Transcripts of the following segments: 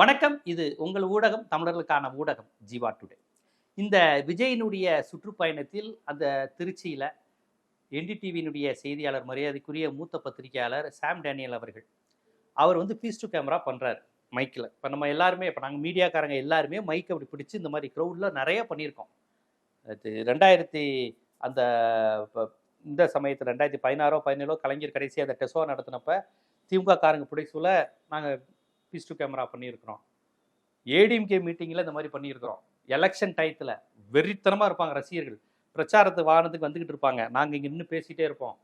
வணக்கம். இது உங்கள் ஊடகம் தமிழர்களுக்கான ஊடகம் ஜீவா டுடே. இந்த விஜயினுடைய சுற்றுப்பயணத்தில் அந்த திருச்சியில் என்டிடிவியினுடைய செய்தியாளர் மரியாதைக்குரிய மூத்த பத்திரிகையாளர் சாம் டேனியல் அவர்கள். அவர் வந்து பீஸ் டு கேமரா பண்ணுறாரு மைக்கில். இப்போ நம்ம எல்லாருமே இப்போ நாங்கள் மீடியாக்காரங்க எல்லாருமே மைக் அப்படி பிடிச்சி இந்த மாதிரி க்ரௌடில் நிறைய பண்ணியிருக்கோம். அது ரெண்டாயிரத்தி அந்த இந்த சமயத்தில் ரெண்டாயிரத்தி பதினாறோ பதினேழோ கலைஞர் கடைசி அந்த டெசோ நடத்தினப்ப திமுக காரங்க பிடிச்சூல நாங்கள் பீஸ் டூ கேமரா பண்ணியிருக்கிறோம். ஏடிஎம்கே மீட்டிங்கில் இந்த மாதிரி பண்ணியிருக்கிறோம். எலெக்ஷன் டயத்தில் வெறித்தனமாக இருப்பாங்க ரசிகர்கள். பிரச்சாரத்து வாகனத்துக்கு வந்துக்கிட்டு இருப்பாங்க. நாங்கள் இங்கே நின்று பேசிகிட்டே இருப்போம்.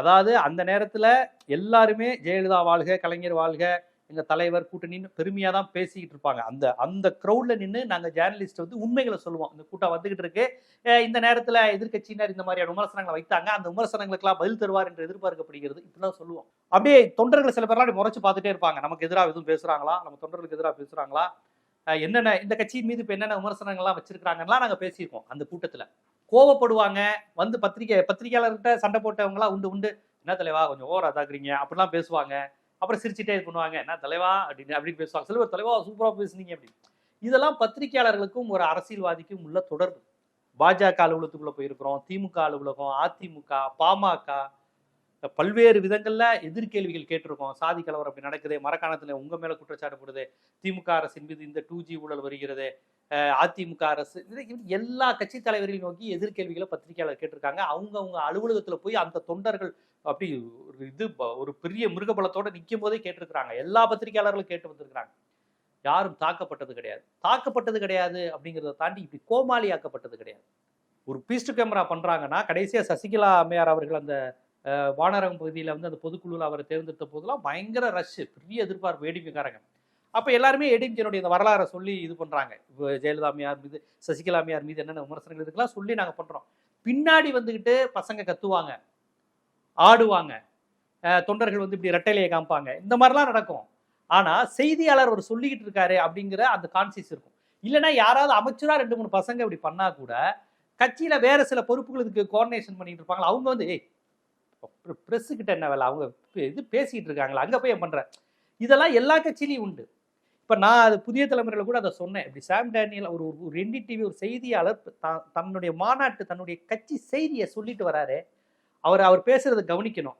அதாவது அந்த நேரத்தில் எல்லாருமே ஜெயலலிதா வாழ்க கலைஞர் வாழ்க எங்கள் தலைவர் கூட்டணின்னு பெருமையாக தான் பேசிக்கிட்டு இருப்பாங்க. அந்த அந்த க்ரௌடில் நின்று நாங்கள் ஜேர்னலிஸ்ட் வந்து உண்மைகளை சொல்லுவோம். இந்த கூட்டம் வந்துக்கிட்டு இருக்கு. இந்த நேரத்தில் எதிர்க்கட்சியினர் இந்த மாதிரியான விமர்சனங்களை வைத்தாங்க. அந்த விமர்சனங்களுக்கெல்லாம் பதில் தருவார் என்று எதிர்பார்க்கப்படுகிறது. இப்படிலாம் சொல்லுவோம். அப்படியே தொண்டர்கள் சில பேர்லாம் முறைச்சு பார்த்துட்டே இருப்பாங்க. நமக்கு எதிராக எதுவும் பேசுகிறாங்களா நம்ம தொண்டர்களுக்கு எதிராக பேசுகிறாங்களா என்னென்ன இந்த கட்சியின் மீது இப்போ என்னென்ன விமர்சனங்கள்லாம் வச்சிருக்கிறாங்கலாம் நாங்கள் பேசியிருக்கோம் அந்த கூட்டத்தில். கோவப்படுவாங்க. வந்து பத்திரிகை பத்திரிகையாளர்கிட்ட சண்டை போட்டவங்களாம் உண்டு உண்டு. என்ன தலைவா கொஞ்சம் ஓவரா தாக்குறீங்க? அப்படிலாம் பேசுவாங்க. அப்புறம் சிரிச்சுட்டே இது பண்ணுவாங்க என்ன தலைவா? அப்படின்னு அப்படின்னு பேசுவாங்க. சில பேர் தலைவா சூப்பரா பேசுனீங்க அப்படின்னு. இதெல்லாம் பத்திரிகையாளர்களுக்கும் ஒரு அரசியல்வாதிக்கும் உள்ள தொடர்பு. பாஜக அலுவலகத்துக்குள்ள போயிருக்கிறோம். திமுக அலுவலகம் அதிமுக பாமக பல்வேறு விதங்கள்ல எதிர்கேள்விகள் கேட்டிருக்கோம். சாதி கலவரம் அப்படி நடக்குது மரக்காணத்துல உங்க மேல குற்றச்சாட்டு போடுது திமுக அரசின் மீது இந்த டூ ஜி ஊழல் வருகிறது அஹ் அதிமுக அரசு இது எல்லா கட்சி தலைவர்களையும் நோக்கி எதிர்கேள்விகளை பத்திரிகையாளர் கேட்டிருக்காங்க. அவங்க அவங்க அலுவலகத்துல போய் அந்த தொண்டர்கள் அப்படி ஒரு இது ப- ஒரு பெரிய மிருகபலத்தோட நிற்கும் போதே கேட்டிருக்கிறாங்க. எல்லா பத்திரிகையாளர்களும் கேட்டு வந்திருக்கிறாங்க. யாரும் தாக்கப்பட்டது கிடையாது. தாக்கப்பட்டது கிடையாது அப்படிங்கிறத தாண்டி இப்படி கோமாளி ஆக்கப்பட்டது கிடையாது. ஒரு பீஸ்ட் கேமரா பண்ணுறாங்கன்னா கடைசியாக சசிகலா அம்மையார் அவர்கள் அந்த வானரகம் பகுதியில் வந்து அந்த பொதுக்குழுவில் அவரை தேர்ந்தெடுத்த போதெல்லாம் பயங்கர ரஷ்ஷு பெரிய எதிர்பார்ப்பு வேடிக்கைக்காரங்க. அப்போ எல்லாருமே ஏடிஎம்கேனுடைய இந்த வரலாறை சொல்லி இது பண்ணுறாங்க இப்போ ஜெயலலிதா அம்மையார் மீது சசிகலா அம்மையார் மீது என்னென்ன விமர்சனங்கள் இதுக்கெல்லாம் சொல்லி நாங்கள் பண்ணுறோம் பின்னாடி வந்துக்கிட்டு பசங்க கத்துவாங்க. ஆடுவாங்க. தொண்டர்கள் வந்து இப்படி ரெட்டையிலையை காமிப்பாங்க. இந்த மாதிரிலாம் நடக்கும். ஆனால் செய்தியாளர் ஒரு சொல்லிக்கிட்டு இருக்காரு அப்படிங்கிற அந்த கான்சியஸ் இருக்கும். இல்லைன்னா யாராவது அமைச்சராக ரெண்டு மூணு பசங்க இப்படி பண்ணால் கூட கட்சியில் வேறு சில பொறுப்புகள் இதுக்கு கோஆர்டினேஷன் பண்ணிட்டு இருப்பாங்க அவங்க வந்து ஏய் பிரஸ் கிட்ட என்ன வேலை? அவங்க பே- இது பேசிக்கிட்டு இருக்காங்களா அங்கே போய் ஏன் இதெல்லாம் எல்லா கட்சியிலையும் உண்டு. இப்போ நான் அது புதிய தலைமுறையில் கூட அதை சொன்னேன். இப்படி சாம் டேனியல் ஒரு ஒரு ரெண்டு டிவி ஒரு செய்தியாளர் த- தன்னுடைய மாநாட்டு தன்னுடைய கட்சி செய்தியை சொல்லிட்டு வராரு. அவர் அவர் பேசுறத கவனிக்கணும்.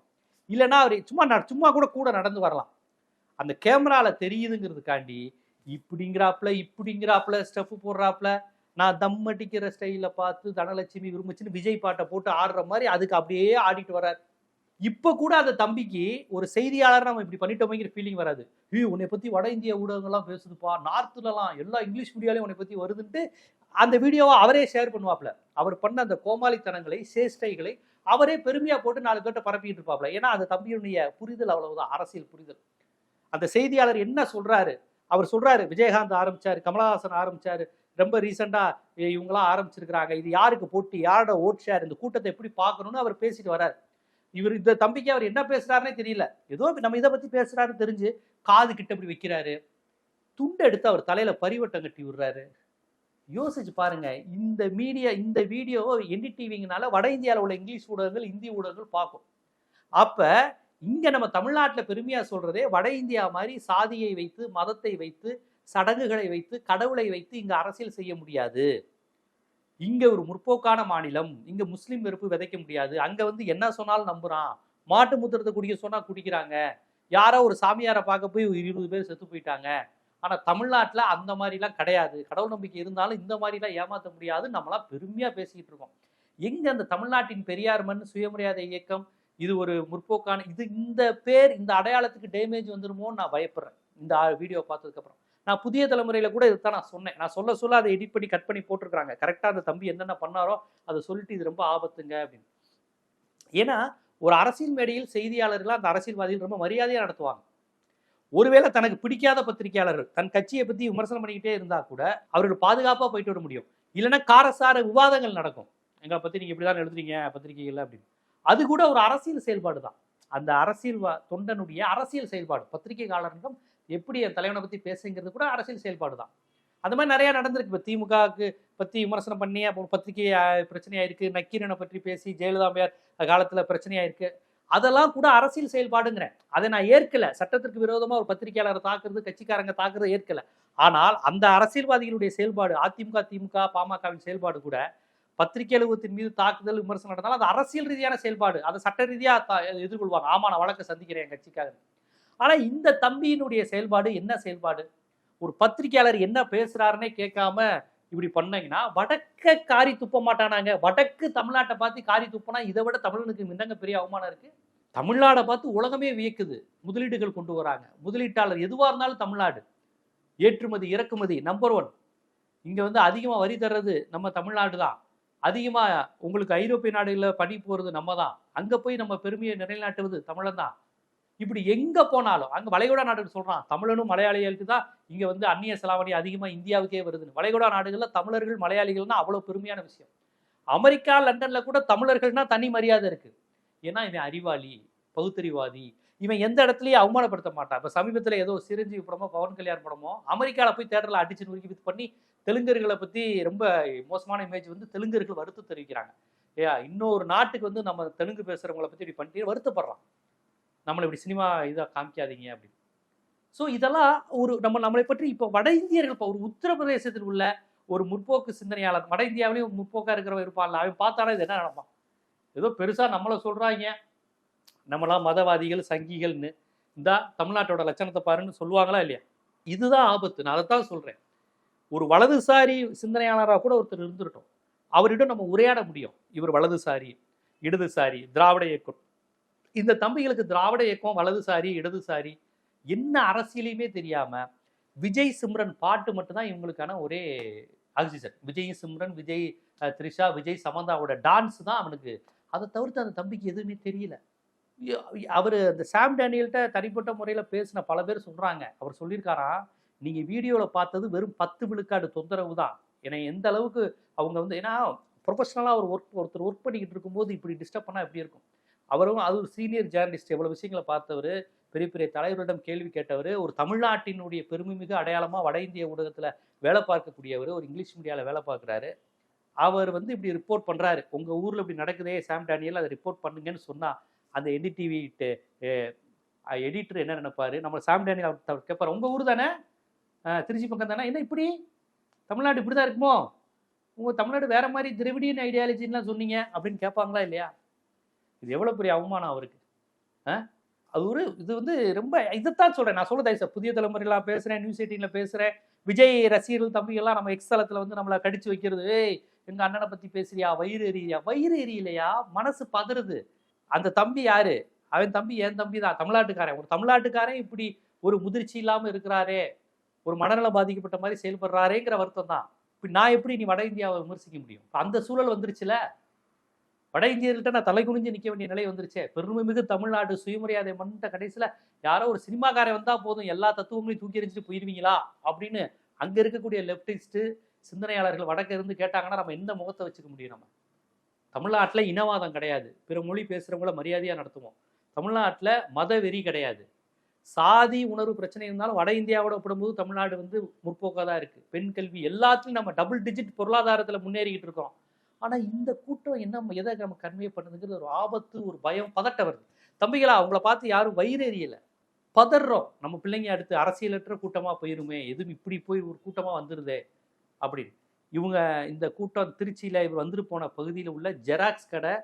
இல்லைன்னா அவர் சும்மா சும்மா கூட கூட நடந்து வரலாம். அந்த கேமரால தெரியுதுங்கிறதுக்காண்டி இப்படிங்கிறாப்புல இப்படிங்கிறாப்புல ஸ்டெப் போடுறாப்புல நான் தம் அடிக்கிற ஸ்டைலில் பார்த்து தனலட்சுமி விரும்புச்சுன்னு விஜய் பாட்டை போட்டு ஆடுற மாதிரி அதுக்கு அப்படியே ஆடிட்டு வர்றாரு. இப்போ கூட அந்த தம்பிக்கு ஒரு செய்தியாளர் நம்ம இப்படி பண்ணிட்டோமேங்கிற ஃபீலிங் வராது. ஹீ உன்னை பற்றி வட இந்திய ஊடகங்கள்லாம் பேசுதுப்பா நார்த்துலலாம் எல்லா இங்கிலீஷ் மீடியாலையும் உன்னை பற்றி வருதுன்ட்டு அந்த வீடியோவை அவரே ஷேர் பண்ணுவாப்ல அவர் பண்ண அந்த கோமாளித்தனங்களை சேஷ்டைகளை அவரே பெருமையாக போட்டு நாலு பேர்ட்ட பரப்பிட்டு இருப்பாப்ல ஏன்னா அந்த தம்பியுடைய புரிதல் அவ்வளவுதான் அரசியல் புரிதல். அந்த செய்தியாளர் என்ன சொல்றாரு? அவர் சொல்றாரு விஜயகாந்த் ஆரம்பிச்சாரு கமலஹாசன் ஆரம்பிச்சாரு ரொம்ப ரீசெண்டா இவங்களாம் ஆரம்பிச்சிருக்கிறாங்க. இது யாருக்கு போட்டி? யாரோட ஓட் ஷேர்? இந்த கூட்டத்தை எப்படி பார்க்கணும்னு அவர் பேசிட்டு வர்றாரு. இவர் இந்த தம்பிக்கு அவர் என்ன பேசுறாருன்னே தெரியல. ஏதோ நம்ம இதை பத்தி பேசுறாருன்னு தெரிஞ்சு காது கிட்ட இப்படி வைக்கிறாரு. துண்டை எடுத்து அவர் தலையில பரிவட்டம் கட்டி விடுறாரு. யோசிச்சு பாருங்க. இந்த மீடியா இந்த வீடியோ என்டிடிவிங்கனால வட இந்தியாவில் உள்ள இங்கிலீஷ் ஊடகங்கள் இந்தி ஊடகங்கள் பார்க்கும். அப்ப இங்க நம்ம தமிழ்நாட்டில் பெருமையா சொல்றதே வட இந்தியா மாதிரி சாதியை வைத்து மதத்தை வைத்து சடங்குகளை வைத்து கடவுளை வைத்து இங்க அரசியல் செய்ய முடியாது. இங்க ஒரு முற்போக்கான மாநிலம் இங்க முஸ்லீம் வெறுப்பு விதைக்க முடியாது. அங்க வந்து என்ன சொன்னாலும் நம்புறான். மாட்டு முத்திரத்தை குடிக்க சொன்னா குடிக்கிறாங்க. யாரோ ஒரு சாமியாரை பார்க்க போய் இருபது பேர் செத்து போயிட்டாங்க. ஆனால் தமிழ்நாட்டில் அந்த மாதிரிலாம் கிடையாது. கடவுள் நம்பிக்கை இருந்தாலும் இந்த மாதிரிலாம் ஏமாற்ற முடியாது. நம்மளாம் பெருமையாக பேசிக்கிட்டு இருக்கோம். எங்கே அந்த தமிழ்நாட்டின் பெரியார் மண் சுயமரியாதை இயக்கம் இது ஒரு முற்போக்கான இது இந்த பேர் இந்த அடையாளத்துக்கு டேமேஜ் வந்துருமோன்னு நான் பயப்படுறேன். இந்த வீடியோ பார்த்ததுக்கப்புறம். நான் புதிய தலைமுறையில் கூட இதுதான் நான் சொன்னேன். நான் சொல்ல சொல்ல அதை எடிட் பண்ணி கட் பண்ணி போட்டிருக்காங்க கரெக்டாக அந்த தம்பி என்னென்ன பண்ணாரோ அதை சொல்லிட்டு இது ரொம்ப ஆபத்துங்க அப்படின்னு. ஏன்னா ஒரு அரசியல் மேடையில் செய்தியாளர்கள் அந்த அரசியல்வாதிகள் ரொம்ப மரியாதையாக நடத்துவாங்க. ஒருவேளை தனக்கு பிடிக்காத பத்திரிகையாளர்கள் தன் கட்சியை பத்தி விமர்சனம் பண்ணிக்கிட்டே இருந்தா கூட அவர்கள் பாதுகாப்பா போயிட்டு வர முடியும். இல்லைன்னா காரசார விவாதங்கள் நடக்கும். எங்களை பத்தி நீங்க இப்படிதான் எழுதுறீங்க பத்திரிகைகள் அப்படின்னு. அது கூட ஒரு அரசியல் செயல்பாடு தான். அந்த அரசியல் வா- தொண்டனுடைய அரசியல் செயல்பாடு பத்திரிகையாளரிடம் எப்படி என் தலைவனை பத்தி பேசுங்கிறது கூட அரசியல் செயல்பாடு தான். அந்த மாதிரி நிறைய நடந்திருக்கு. இப்போ திமுகவுக்கு பத்தி விமர்சனம் பண்ணி அப்போ பத்திரிகை ஆஹ், பிரச்சனையா இருக்கு நக்கீரனை பற்றி பேசி ஜெயலலிதா அம்மையார் காலத்துல பிரச்சனையா இருக்கு அதெல்லாம் கூட அரசியல் செயல்பாடுங்கிறேன். அதை நான் ஏற்கல. சட்டத்திற்கு விரோதமாக ஒரு பத்திரிகையாளரை தாக்குறது கட்சிக்காரங்க தாக்குறது ஏற்கல. ஆனால் அந்த அரசியல்வாதிகளுடைய செயல்பாடு அதிமுக திமுக பாமகவின் செயல்பாடு கூட பத்திரிகை அலுவலகத்தின் மீது தாக்குதல் விமர்சனம் நடந்தாலும் அது அரசியல் ரீதியான செயல்பாடு. அதை சட்ட ரீதியாக த- எதிர்கொள்வாங்க. ஆமா நான் வழக்கை சந்திக்கிறேன் என் கட்சிக்காக ஆனால் இந்த தம்பியினுடைய செயல்பாடு என்ன செயல்பாடு? ஒரு பத்திரிகையாளர் என்ன பேசுறாருன்னே கேட்காம இப்படி பண்ணீங்கன்னா வடக்க காரி துப்ப மாட்டானாங்க. வடக்கு தமிழ்நாட்டை பார்த்து காரி துப்பினா இதை விட தமிழனுக்கு மின்னங்க பெரிய அவமானம் இருக்கு. தமிழ்நாடை பார்த்து உலகமே வியக்குது. முதலீடுகள் கொண்டு வராங்க. முதலீட்டாளர் எதுவாக இருந்தாலும் தமிழ்நாடு. ஏற்றுமதி இறக்குமதி நம்பர் ஒன் இங்கே வந்து அதிகமாக வரி தர்றது நம்ம தமிழ்நாடு தான். அதிகமாக உங்களுக்கு ஐரோப்பிய நாடுகளில் பணி போகிறது நம்ம தான். அங்கே போய் நம்ம பெருமையை நிலைநாட்டுவது தமிழன் தான். இப்படி எங்க போனாலும் அங்க வளைகுடா நாடுகள் சொல்றான் தமிழனும் மலையாளிகளுக்கு தான் இங்க வந்து அந்நிய செலாவணி அதிகமா இந்தியாவுக்கே வருதுன்னு. வளைகுடா நாடுகள்ல தமிழர்கள் மலையாளிகள்னா அவ்வளவு பெருமையான விஷயம். அமெரிக்கா லண்டன்ல கூட தமிழர்கள்னா தனி மரியாதை இருக்கு. ஏன்னா இவன் அறிவாளி பகுத்தறிவாதி. இவன் எந்த இடத்துலயும் அவமானப்படுத்த மாட்டான். இப்ப சமீபத்துல ஏதோ சிரஞ்சீவி படமோ பவன் கல்யாண் படமோ அமெரிக்கால போய் தேட்டர்ல அடிச்சு நுறுக்கி வித்து பண்ணி தெலுங்கர்களை பத்தி ரொம்ப மோசமான இமேஜ் வந்து தெலுங்கர்கள் வருத்தம் தெரிவிக்கிறாங்க. ஏ இன்னொரு நாட்டுக்கு வந்து நம்ம தெலுங்கு பேசுறவங்கள பத்தி இப்படி பண்ணிட்டு வருத்தப்படுறான். நம்மளை இப்படி சினிமா இதாக காமிக்காதீங்க அப்படின்னு ஸோ இதெல்லாம் ஒரு நம்ம நம்மளை பற்றி இப்போ வட இந்தியர்கள் இப்போ ஒரு உத்தரப்பிரதேசத்தில் உள்ள ஒரு முற்போக்கு சிந்தனையாளர் வட இந்தியாவிலேயும் முற்போக்காக இருக்கிறவன் இருப்பான்ல அவன் பார்த்தாலே இது என்ன நடப்பான்? ஏதோ பெருசாக நம்மளை சொல்கிறாங்க நம்மளாம் மதவாதிகள் சங்கிகள்னு. இந்த தமிழ்நாட்டோட லட்சணத்தை பாருன்னு சொல்லுவாங்களா இல்லையா? இதுதான் ஆபத்து. நான் அதை தான் சொல்கிறேன் ஒரு வலதுசாரி சிந்தனையாளராக கூட ஒருத்தர் இருந்துருட்டோம் அவரிடம் நம்ம உரையாட முடியும். இவர் வலதுசாரி இடதுசாரி திராவிட இயக்கம். இந்த தம்பிகளுக்கு திராவிட இயக்கம் வலதுசாரி இடதுசாரி என்ன அரசியலையுமே தெரியாம விஜய் சிம்ரன் பாட்டு மட்டும்தான் இவங்களுக்கான ஒரே ஆக்சிஜன். விஜய் சிம்ரன் விஜய் த்ரிஷா விஜய் சமந்தாவோட டான்ஸ் தான் அவனுக்கு. அதை தவிர்த்து அந்த தம்பிக்கு எதுவுமே தெரியல. அவர் அந்த சாம் டேனியல்கிட்ட தனிப்பட்ட முறையில் பேசின பல பேர் சொல்கிறாங்க அவர் சொல்லியிருக்காராம் நீங்கள் வீடியோவில் பார்த்தது வெறும் பத்து விழுக்காடு தொந்தரவு தான். ஏன்னா எந்த அளவுக்கு அவங்க வந்து ஏன்னா ப்ரொஃபஷனலாக ஒரு ஒர்க் ஒருத்தர் ஒர்க் பண்ணிக்கிட்டு இருக்கும்போது இப்படி டிஸ்டர்ப் பண்ணால் எப்படி இருக்கும்? அவரும் அது ஒரு சீனியர் ஜேர்னலிஸ்ட் எவ்வளோ விஷயங்களை பார்த்தவர் பெரிய பெரிய தலைவரிடம் கேள்வி கேட்டவர் ஒரு தமிழ்நாட்டினுடைய பெருமைமிகு அடையாளமாக வட இந்திய ஊடகத்தில் வேலை பார்க்கக்கூடியவர் ஒரு இங்கிலீஷ் மீடியாவில் வேலை பார்க்குறாரு. அவர் வந்து இப்படி ரிப்போர்ட் பண்ணுறாரு உங்கள் ஊரில் இப்படி நடக்குதே சாம் டேனியல் அதை ரிப்போர்ட் பண்ணுங்கன்னு சொன்னால் அந்த என்டிடிவி எடிட்டர் என்ன நினைப்பாரு? நம்ம சாம் டேனியல் அவர் கேட்பார் உங்கள் ஊர் தானே? திருச்சி பக்கம் தானே? என்ன இப்படி? தமிழ்நாடு இப்படி தான் இருக்குமோ? உங்கள் தமிழ்நாடு வேறு மாதிரி திரவிடியன் ஐடியாலஜின்லாம் சொன்னீங்க அப்படின்னு கேட்பாங்களா இல்லையா? இது எவ்வளோ பெரிய அவமானம் அவருக்கு? ஆ? அது ஒரு இது வந்து ரொம்ப இதைத்தான் சொல்கிறேன் நான் சொல்ல சார் புதிய தலைமுறையில் பேசுகிறேன் நியூஸ் எயிட்டீனில் பேசுகிறேன் விஜய் ரசிகர்கள் தம்பிகள்லாம் நம்ம எக்ஸ்தலத்தில் வந்து நம்மளை கடிச்சு வைக்கிறது. ஏய் எங்கள் அண்ணனை பற்றி பேசுறியா? வயிறு எரியா வயிறு எரியலையா? மனசு பதறுது. அந்த தம்பி யாரு? அவன் தம்பி என் தம்பி தான். தமிழ்நாட்டுக்காரன். ஒரு தமிழ்நாட்டுக்காரன் இப்படி ஒரு முதிர்ச்சி இல்லாமல் இருக்கிறாரே. ஒரு மனநலம் பாதிக்கப்பட்ட மாதிரி செயல்படுறாரேங்கிற வருத்தம் தான். இப்ப நான் எப்படி நீ வட இந்தியாவை விமர்சிக்க முடியும்? அந்த சூழல் வந்துருச்சுல? வட இந்தியர்கள்ட்ட நான் தலை குனிஞ்சு நிற்க வேண்டிய நிலை வந்துருச்சே. பெருமைமிகு தமிழ்நாடு சுயமரியாதை மன்ற கடைசியில் யாரோ ஒரு சினிமாக்காரன் வந்தால் போதும் எல்லா தத்துவங்களையும் தூக்கி எறிஞ்சிட்டு போயிருவீங்களா? அப்படின்னு அங்கே இருக்கக்கூடிய லெப்டிஸ்ட்டு சிந்தனையாளர்கள் வடக்க இருந்து கேட்டாங்கன்னா நம்ம எந்த முகத்தை வச்சுக்க முடியும் நம்ம. தமிழ்நாட்டில் இனவாதம் கிடையாது. பிற மொழி பேசுகிறவங்கள மரியாதையாக நடத்துவோம். தமிழ்நாட்டில் மத வெறி கிடையாது. சாதி உணர்வு பிரச்சனை இருந்தாலும் வட இந்தியாவோட ஒப்பிடும்போது தமிழ்நாடு வந்து முற்போக்காக தான் இருக்குது பெண் கல்வி எல்லாத்துலையும் நம்ம டபுள் டிஜிட் பொருளாதாரத்தில் முன்னேறிக்கிட்டு இருக்கோம். ஆனா இந்த கூட்டம் என்ன எதை நம்ம கன்வே பண்ணுதுங்கிறது ஒரு ஆபத்து ஒரு பயம் பதட்டம் வருது. தம்பிகளா அவங்கள பார்த்து யாரும் வயிறு எரியலை. பதறோம் நம்ம பிள்ளைங்க அடுத்து அரசியலற்ற கூட்டமா போயிருமே. எதுவும் இப்படி போய் ஒரு கூட்டமா வந்துருதே அப்படின்னு. இவங்க இந்த கூட்டம் திருச்சியில இவர் வந்துட்டு போன பகுதியில் உள்ள ஜெராக்ஸ் கடை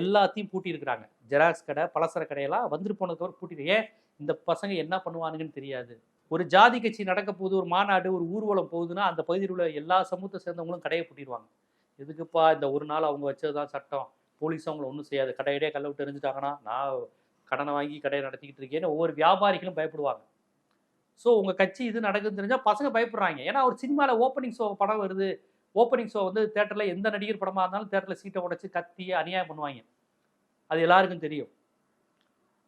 எல்லாத்தையும் பூட்டியிருக்கிறாங்க. ஜெராக்ஸ் கடை பலசர கடையெல்லாம் வந்துட்டு போனதுக்கு பூட்டிட்டு ஏன்? இந்த பசங்க என்ன பண்ணுவானுங்கன்னு தெரியாது. ஒரு ஜாதி கட்சி நடக்க போகுது ஒரு மாநாடு ஒரு ஊர்வலம் போகுதுன்னா அந்த பகுதியில் உள்ள எல்லா சமூகத்தை சேர்ந்தவங்களும் கடையை பூட்டிடுவாங்க எதுக்குப்பா இந்த ஒரு நாள் அவங்க வச்சது தான் சட்டம்? போலீஸ் அவங்கள ஒன்றும் செய்யாது. கடையிடையே கல்ல விட்டு எரிஞ்சிட்டாங்கன்னா நான் கடனை வாங்கி கடையை நடத்திக்கிட்டு இருக்கேன்னு ஒவ்வொரு வியாபாரிகளும் பயப்படுவாங்க. ஸோ உங்கள் கட்சி இது நடக்குதுன்னு தெரிஞ்சால் பசங்க பயப்படுறாங்க. ஏன்னா ஒரு சினிமாவில் ஓப்பனிங் ஷோ படம் வருது. ஓப்பனிங் ஷோ வந்து தேட்டரில் எந்த நடிகர் படமாக இருந்தாலும் தேட்டரில் சீட்டை உடச்சி கத்தி அநியாயம் பண்ணுவாங்க. அது எல்லாருக்கும் தெரியும்.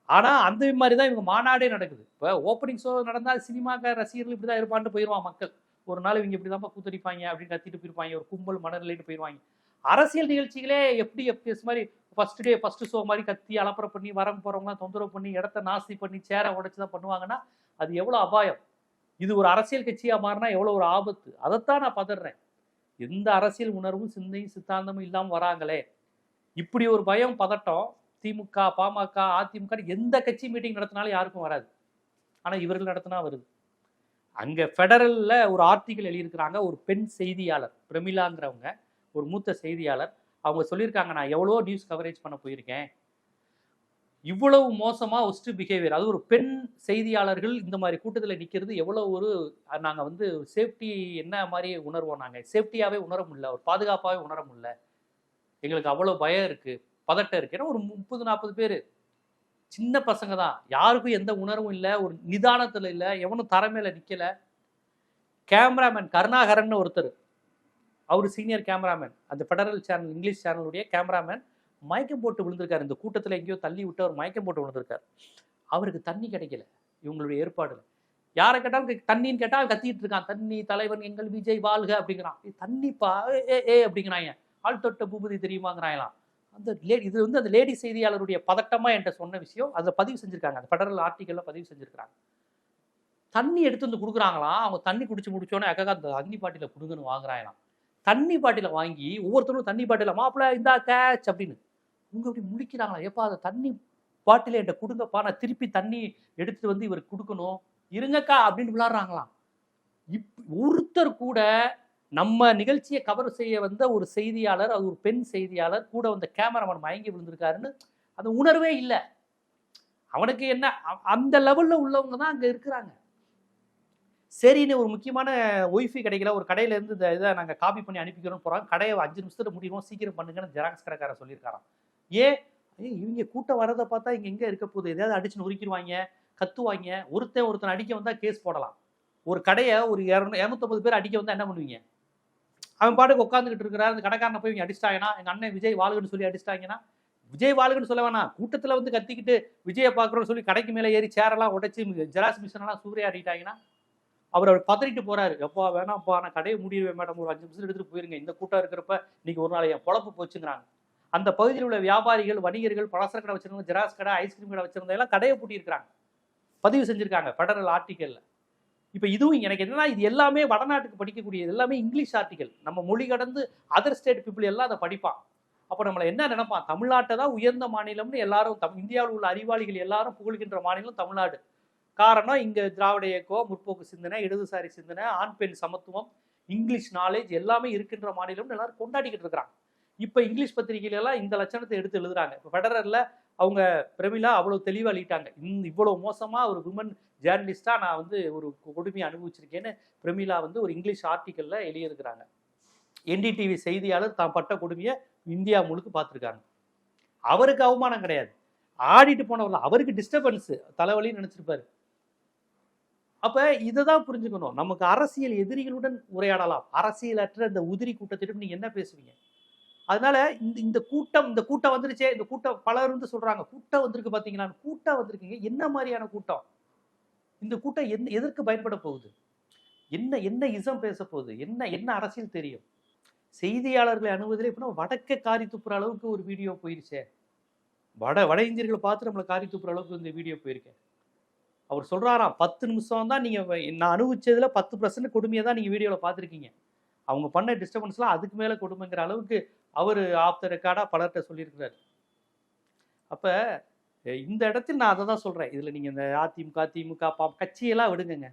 ஆனால் அந்த மாதிரி தான் இவங்க மாநாடே நடக்குது. இப்போ ஓப்பனிங் ஷோ நடந்தால் சினிமாக்க ரசிகர்கள் இப்படி தான் இருப்பான்ட்டு போயிடுவான் மக்கள். ஒரு நாள் இவங்க இப்படி தான் கூத்தடிப்பாங்க அப்படின்னு கத்திட்டு போயிருப்பாங்க ஒரு கும்பல் மனநிலைன்னு போயிடுவாங்க அரசியல் நிகழ்ச்சிகளே எப்படி எஃப்டிஎஸ் மாதிரி ஃபர்ஸ்ட் டே ஃபர்ஸ்ட் ஷோ மாதிரி கத்தி அலப்பற பண்ணி வரங்க போகிறவங்களாம் தொந்தரவு பண்ணி இடத்த நாஸ்தி பண்ணி சேரை உடைச்சு தான் பண்ணுவாங்கன்னா அது எவ்வளோ அபாயம். இது ஒரு அரசியல் கட்சியாக மாறினா எவ்வளோ ஒரு ஆபத்து. அதைத்தான் நான் பதறேன். எந்த அரசியல் உணர்வும் சிந்தையும் சித்தாந்தமும் இல்லாமல் வராங்களே. இப்படி ஒரு பயம் பதட்டம் திமுக பாமக அதிமுக எந்த கட்சி மீட்டிங் நடத்தினாலும் யாருக்கும் வராது. ஆனால் இவர்கள் நடத்தினா வருது. அங்கே ஃபெடரலில் ஒரு ஆர்டிக்கல் எழுதியிருக்கிறாங்க ஒரு பெண் செய்தியாளர் பிரமிளாங்கிறவங்க ஒரு மூத்த செய்தியாளர். அவங்க சொல்லியிருக்காங்க நான் எவ்வளோ நியூஸ் கவரேஜ் பண்ண போயிருக்கேன். இவ்வளவு மோசமாக ஒஸ்ட் பிஹேவியர் அது ஒரு பெண் செய்தியாளர்கள் இந்த மாதிரி கூட்டத்தில் நிற்கிறது எவ்வளோ ஒரு நாங்கள் வந்து சேஃப்டி என்ன மாதிரி உணர்வோம் நாங்கள் சேஃப்டியாகவே உணர முடியல. ஒரு பாதுகாப்பாகவே உணர முடியல. எங்களுக்கு அவ்வளோ பயம் இருக்குது பதட்டம் இருக்குது ஏன்னா ஒரு முப்பது நாற்பது பேர். சின்ன பசங்க தான். யாருக்கும் எந்த உணர்வும் இல்லை ஒரு நிதானத்தில் இல்லை எவனும் தர நிற்கலை கேமராமேன் கருணாகரன் ஒருத்தர். அவர் சீனியர் கேமராமேன் அந்த ஃபெடரல் சேனல் இங்கிலீஷ் சேனலுடைய கேமராமேன் மயக்கம் போட்டு விழுந்திருக்காரு. இந்த கூட்டத்தில் எங்கேயோ தள்ளி விட்டு அவர் மயக்கம் போட்டு விழுந்திருக்காரு. அவருக்கு தண்ணி கிடைக்கல. இவங்களுடைய ஏற்பாடுல. யாரை கேட்டாலும் தண்ணின்னு கேட்டால் கத்திட்டு இருக்கான். தண்ணி தலைவன் எங்கள் விஜய் வாழ்க அப்படிங்கிறான். தண்ணிப்பா ஏ, ஏ ஏ அப்படிங்கிறாங்க ஆள் தொட்ட பூபதி தெரியுமாங்கிறாங்களாம் அந்த லே இது வந்து அந்த லேடி செய்தியாளருடைய பதட்டமாக என்கிட்ட சொன்ன விஷயம். அதை பதிவு செஞ்சுருக்காங்க. அந்த ஃபெடரல் ஆர்டிக்கலில் பதிவு செஞ்சுருக்காங்க தண்ணி எடுத்து வந்து கொடுக்குறாங்களாம் அவங்க தண்ணி குடிச்சு முடிச்சோன்னே அக்கா அந்த அக்னி பாட்டியில் கொடுங்கன்னு வாங்குறாங்களாம். தண்ணி பாட்டில வாங்கி ஒவ்வொருத்தரும் தண்ணி பாட்டில மாப்பிள்ள இந்தா கேட்ச் அப்படின்னு. உங்க அப்படி முடிக்கிறாங்களா? எப்பா அதை தண்ணி பாட்டில என்கிட்ட கொடுங்கப்பா. நான் திருப்பி தண்ணி எடுத்துட்டு வந்து இவருக்கு கொடுக்கணும். இருங்கக்கா அப்படின்னு விளாடுறாங்களாம். இப் ஒருத்தர் கூட நம்ம நிகழ்ச்சியை கவர் செய்ய வந்த ஒரு செய்தியாளர் அது ஒரு பெண் செய்தியாளர் கூட வந்த கேமராமேன் மயங்கி விழுந்திருக்காருன்னு அந்த உணர்வே இல்லை. அவனுக்கு என்ன அ- அந்த லெவலில் உள்ளவங்க தான் அங்கே இருக்கிறாங்க. சரின்னு ஒரு முக்கியமான ஒய்ஃபை கிடைக்கல ஒரு கடையில இருந்து இந்த இதை நாங்கள் காப்பி பண்ணி அனுப்பிக்கிறோம் போகிறோம் கடையை அஞ்சு நிமிஷத்தில் முடியும் சீக்கிரம் பண்ணுங்கன்னு ஜெராக்ஸ் கடைக்காரர் சொல்லியிருக்காராம். ஏன்? ஏய், இவங்க கூட்டம் வரதை பார்த்தா இங்கே எங்கே இருக்க போகுது? எதாவது அடிச்சு நொறுக்கிடுவாங்க கத்துவாங்க ஒருத்தன் ஒருத்தன் அடிக்க வந்தால் கேஸ் போடலாம். ஒரு கடையை ஒரு இரநூ இரநூத்தம்பது பேர் அடிக்க வந்தால் என்ன பண்ணுவீங்க? அவன் பாட்டுக்கு உட்காந்துக்கிட்டு இருக்கிறார். அந்த கடைக்காரனை போய் இவங்க அடிச்சிட்டாங்கன்னா எங்கள் அண்ணன் விஜய் வாழ்கன்னு சொல்லி அடிச்சிட்டாங்கன்னா விஜய் வாழ்கன்னு சொல்ல வேணாம். கூட்டத்தில் வந்து கத்திக்கிட்டு விஜயை பார்க்குறோன்னு சொல்லி கடைக்கு மேலே ஏறி சேரெல்லாம் உடைச்சு ஜெராக்ஸ் மிஷினெல்லாம் சூறையாடிட்டாங்கன்னா அவர் அவர் பதறிட்டு போறாரு. எப்பா வேணாம்ப்பா நான் கடையை முடிடுவேன் மேடம். ஒரு அஞ்சு நிமிஷம் எடுத்துகிட்டு போயிருங்க. இந்த கூட்டம் இருக்கிறப்ப இன்னைக்கு ஒரு நாள் என் பொழப்பு போச்சுங்கிறாங்க. அந்த பகுதியில் உள்ள வியாபாரிகள் வணிகர்கள் பலசர கடை வச்சிருந்தவங்க ஜெராக்ஸ் கடை ஐஸ்கிரீம் கடை வச்சிருந்தவங்க எல்லாம் கடையை பூட்டியிருக்கிறாங்க. பதிவு செஞ்சுருக்காங்க. ஃபெடரல் ஆர்டிக்கலில் இப்போ இதுவும் எனக்கு என்னன்னா இது எல்லாமே வடநாட்டுக்கு படிக்கக்கூடியது. எல்லாமே இங்கிலீஷ் ஆர்டிகல். நம்ம மொழி கடந்து அதர் ஸ்டேட் பீப்புள் எல்லாம் அதை படிப்பான். அப்போ நம்மளை என்ன நினைப்பான்? தமிழ்நாட்டை தான் உயர்ந்த மாநிலம்னு எல்லாரும் தம் இந்தியாவில் உள்ள அறிவாளிகள் எல்லாரும் புகழ்கின்ற மாநிலம் தமிழ்நாடு. காரணம் இங்கே திராவிட இயக்கம் முற்போக்கு சிந்தனை இடதுசாரி சிந்தனை ஆண் பெண் சமத்துவம் இங்கிலீஷ் நாலேஜ் எல்லாமே இருக்கின்ற மாநிலம்னு எல்லாரும் கொண்டாடிக்கிட்டு இருக்கிறாங்க. இப்போ இங்கிலீஷ் பத்திரிகையிலலாம் இந்த லட்சணத்தை எடுத்து எழுதுறாங்க. இப்போ ஃபெடரல்ல அவங்க பிரமிளா அவ்வளோ தெளிவாக அழிட்டாங்க. இந்த இவ்வளோ மோசமாக ஒரு விமன் ஜேர்னலிஸ்ட்டாக நான் வந்து ஒரு கொடுமையை அனுபவிச்சிருக்கேன்னு பிரமிளா வந்து ஒரு இங்கிலீஷ் ஆர்டிக்கலில் எழுதியிருக்கிறாங்க. என்டிடிவி செய்தியாளர் தான் பட்ட கொடுமையை இந்தியா முழுக்க பார்த்துருக்காங்க. அவருக்கு அவமானம் கிடையாது. ஆடிட்டு போனவர்கள் அவருக்கு டிஸ்டர்பன்ஸு தலைவலின்னு நினச்சிருப்பார். அப்போ இதை தான் புரிஞ்சுக்கணும். நமக்கு அரசியல் எதிரிகளுடன் உரையாடலாம். அரசியலற்ற இந்த உதிரி கூட்டத்திடம் நீங்கள் என்ன பேசுவீங்க? அதனால இந்த இந்த கூட்டம் இந்த கூட்டம் வந்துருச்சே இந்த கூட்டம் பலர் வந்து சொல்றாங்க கூட்டம் வந்திருக்கு பாத்தீங்களா? கூட்டம் வந்திருக்கீங்க. என்ன மாதிரியான கூட்டம்? இந்த கூட்டம் என்ன எதற்கு பயன்பட போகுது? என்ன என்ன இசம் பேச போகுது? என்ன என்ன அரசியல் தெரியும்? செய்தியாளர்களை அணுவதில் இப்போ வடக்க காரி துப்புற அளவுக்கு ஒரு வீடியோ போயிருச்சே. வட வட இந்தியர்களை பார்த்து நம்மளை காரி துப்புற அளவுக்கு இந்த வீடியோ போயிருக்கேன் அவர் சொல்றாராம் பத்து நிமிஷம் தான் நீங்க நான் அனுபவிச்சதுல பத்து பர்சன்ட் கொடுமையை தான் நீங்க வீடியோவில் பார்த்துருக்கீங்க. அவங்க பண்ண டிஸ்டர்பன்ஸ்லாம் அதுக்கு மேலே கொடுமைங்கிற அளவுக்கு அவர் ஆஃப் த ரெக்கார்டாக பலர்கிட்ட சொல்லியிருக்கிறார். அப்போ இந்த இடத்தில் நான் அதை தான் சொல்கிறேன் இதில் நீங்கள் இந்த அதிமுக திமுக பா கட்சியெல்லாம் விடுங்கங்க.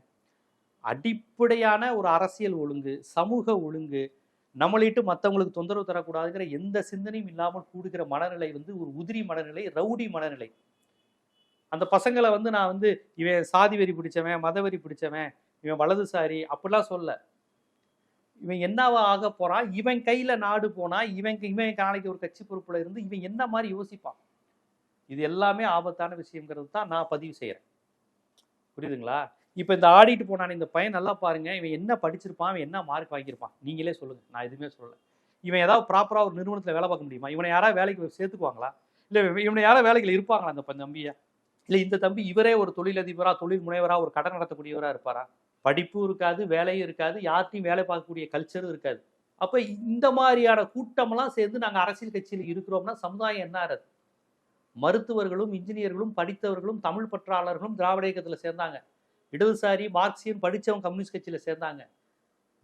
அடிப்படையான ஒரு அரசியல் ஒழுங்கு சமூக ஒழுங்கு நம்மளிட்டு மற்றவங்களுக்கு தொந்தரவு தரக்கூடாதுங்கிற எந்த சிந்தனையும் இல்லாமல் கூடுகிற மனநிலை வந்து ஒரு உதிரி மனநிலை ரவுடி மனநிலை. அந்த பசங்களை வந்து நான் வந்து இவன் சாதி வெறி பிடிச்சவன் மதவெறி பிடிச்சவன் இவன் வலதுசாரி அப்படிலாம் சொல்ல இவன் என்னவா ஆக போறான்? இவன் கையில நாடு போனா இவன் இவன் நாளைக்கு ஒரு கட்சி பொறுப்புல இருந்து இவன் என்ன மாதிரி யோசிப்பான்? இது எல்லாமே ஆபத்தான விஷயங்கிறது தான் நான் பதிவு செய்யறேன் புரியுதுங்களா? இப்போ இந்த ஆடிட்டு போனான் இந்த பையன் நல்லா பாருங்க இவன் என்ன படிச்சிருப்பான் இவன் என்ன மார்க் வாங்கியிருப்பான்? நீங்களே சொல்லுங்க. நான் எதுவுமே சொல்லல. இவன் ஏதாவது ப்ராப்பரா ஒரு நிறுவனத்துல வேலை பார்க்க முடியுமா? இவனை யாராவது வேலைக்கு சேர்த்துக்குவாங்களா? இல்ல இவனை யாராவது வேலைகள் இருப்பாங்களா அந்த தம்பியை தம்பிய இல்ல இந்த தம்பி இவரே ஒரு தொழிலதிபரா தொழில் முனைவரா ஒரு கடன் நடத்தக்கூடியவரா இருப்பாரா? படிப்பும் இருக்காது வேலையும் இருக்காது யார்ட்டையும் வேலை பார்க்கக்கூடிய கல்ச்சரும் இருக்காது. அப்போ இந்த மாதிரியான கூட்டமெல்லாம் சேர்ந்து நாங்கள் அரசியல் கட்சியில் இருக்கிறோம்னா சமுதாயம் என்ன ஆறது மருத்துவர்களும் இன்ஜினியர்களும் படித்தவர்களும் தமிழ் பற்றாளர்களும் திராவிட இயக்கத்தில் சேர்ந்தாங்க. இடதுசாரி மார்க்சியம் படித்தவன் கம்யூனிஸ்ட் கட்சியில் சேர்ந்தாங்க.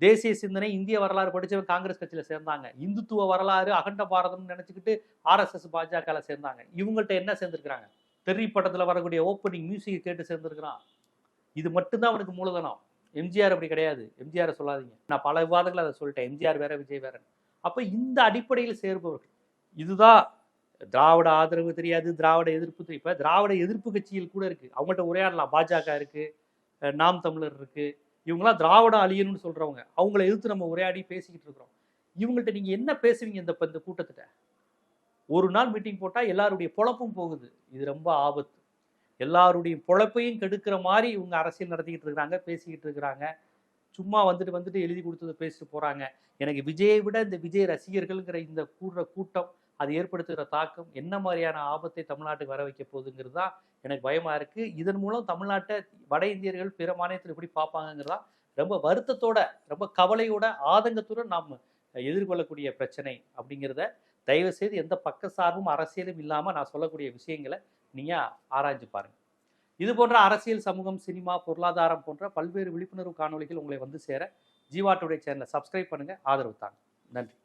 தேசிய சிந்தனை இந்திய வரலாறு படித்தவன் காங்கிரஸ் கட்சியில் சேர்ந்தாங்க. இந்துத்துவ வரலாறு அகண்ட பாரதம்னு நினச்சிக்கிட்டு ஆர்எஸ்எஸ் பாஜகவில் சேர்ந்தாங்க. இவங்கள்ட்ட என்ன சேர்ந்துருக்குறாங்க? தெரி படத்தில் வரக்கூடிய ஓப்பனிங் மியூசிக் கேட்டு சேர்ந்துருக்குறான். இது மட்டும்தான் அவனுக்கு மூலதனம். எம்ஜிஆர் அப்படி கிடையாது. எம்ஜிஆரை சொல்லாதீங்க. நான் பல விவாதங்களை அதை சொல்லிட்டேன். எம்ஜிஆர் வேற விஜய் வேற அப்போ இந்த அடிப்படையில் சேர்பவர்கள். இதுதான் திராவிட ஆதரவு தெரியாது திராவிட எதிர்ப்பு தெரியும் இப்போ திராவிட எதிர்ப்பு கட்சியில் கூட இருக்குது அவங்கள்ட்ட உரையாடலாம். பாஜக இருக்குது நாம் தமிழர் இருக்குது இவங்களாம் திராவிட அழியணும்னு சொல்கிறவங்க அவங்கள எதிர்த்து நம்ம உரையாடி பேசிக்கிட்டு இருக்கிறோம். இவங்கள்ட்ட நீங்கள் என்ன பேசுவீங்க இந்த இந்த கூட்டத்திட்ட? ஒரு நாள் மீட்டிங் போட்டால் எல்லாருடைய பொழப்பும் போகுது. இது ரொம்ப ஆபத்து. எல்லாருடைய பொழப்பையும் கெடுக்கிற மாதிரி இவங்க அரசியல் நடத்திக்கிட்டு இருக்கிறாங்க பேசிக்கிட்டு இருக்கிறாங்க. சும்மா வந்துட்டு வந்துட்டு எழுதி கொடுத்ததை பேசிட்டு போறாங்க. எனக்கு விஜயை விட இந்த விஜய் ரசிகர்கள்ங்கிற இந்த கூடுற கூட்டம் அது ஏற்படுத்துகிற தாக்கம் என்ன மாதிரியான ஆபத்தை தமிழ்நாட்டுக்கு வர வைக்க போகுதுங்கிறது தான் எனக்கு பயமா இருக்கு. இதன் மூலம் தமிழ்நாட்டை வட இந்தியர்கள் பிற மாநிலத்தில் எப்படி பார்ப்பாங்கங்கிறதா ரொம்ப வருத்தத்தோட ரொம்ப கவலையோட ஆதங்கத்துடன் நாம் எதிர்கொள்ளக்கூடிய பிரச்சனை அப்படிங்கிறத தயவு செய்து எந்த பக்க சார்பும் அரசியலும் இல்லாமல் நான் சொல்லக்கூடிய விஷயங்களை நீங்கள் ஆராய்ஞ்சு பாருங்க. இது போன்ற அரசியல் சமூகம் சினிமா பொருளாதாரம் போன்ற பல்வேறு விழிப்புணர்வு காணொளிகள் உங்களை வந்து சேர ஜீவா டுடே சேனலை சப்ஸ்கிரைப் பண்ணுங்க. ஆதரவு தாங்க. நன்றி.